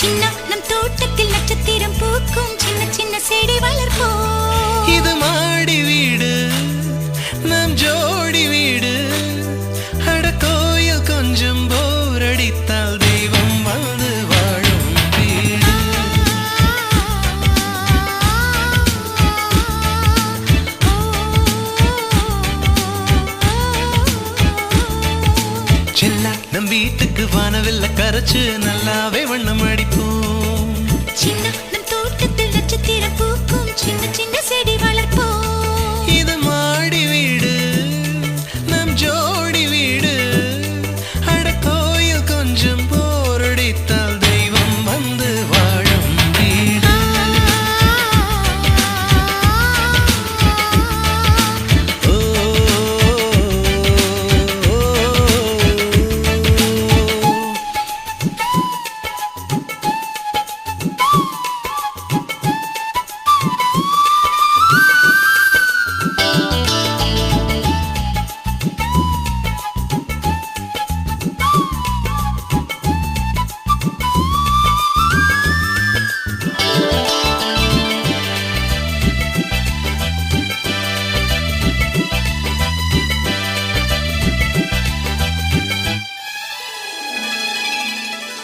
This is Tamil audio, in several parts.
சின்ன நம் தோட்டத்தில் நட்சத்திரம் பூக்கும் சின்ன சின்ன செடி வளர்ப்போம். இது மாடி வீடு. நம் ஜோ செல்லா நம் வீட்டுக்கு வானவில்ல கரைச்சு. நல்லாவே வண்ணம் அடிப்போம். சின்ன நம் தோட்டத்தில் நட்சத்திரம் பூக்கும். சின்ன சின்ன செடி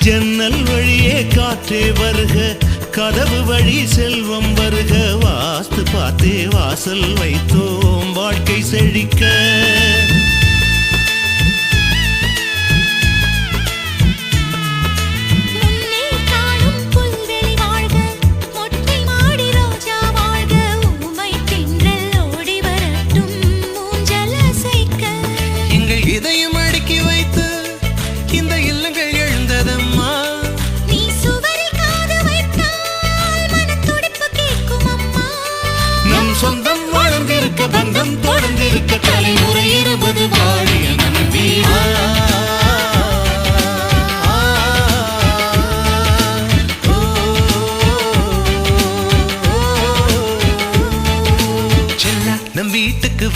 ஜன்னல் வழியே காற்றே வருக கதவு வழி செல்வம் வருக வாஸ்து பார்த்தே வாசல் வைத்தோம் வாழ்க்கை செழிக்க.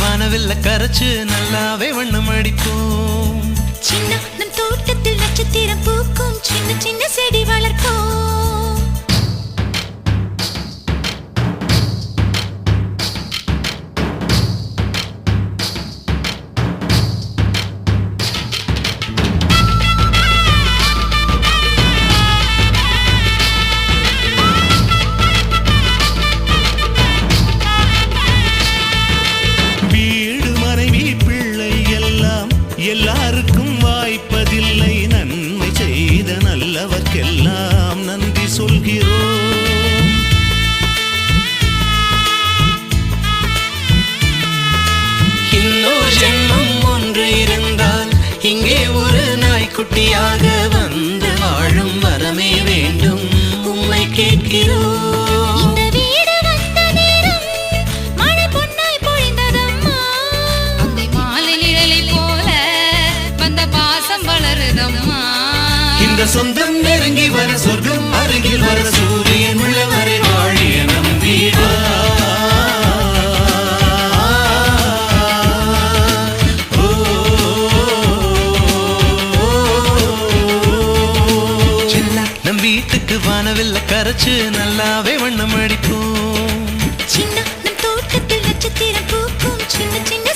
வானவில்ல கரைச்சு நல்லாவே வண்ணம் அடிப்போம் சின்ன நம் தோட்டத்தில் நட்சத்திரம் பூக்கும். சின்ன சின்ன செடி வளர்ப்போம் நாய்க்குட்டியாக வந்து வாழும் வரமே வேண்டும். உம்மை கேட்கிறோம். இந்த வீடு வந்த நேரம் மழை பொன்னாய் பொழிந்ததம்மா. அந்தி மாலை நிழலைப் போல வந்த பாசம் வளருதம்மா. இந்த சொந்தம் நெருங்கி வர சொர்க்கம் அருகில் நம் வீட்டுக்கு வானவில்ல கரைச்சு நல்லாவே வண்ணம் அடிப்போம். சின்ன நம் தோட்டத்தில் நட்சத்திரம் பூக்கும். சின்ன சின்ன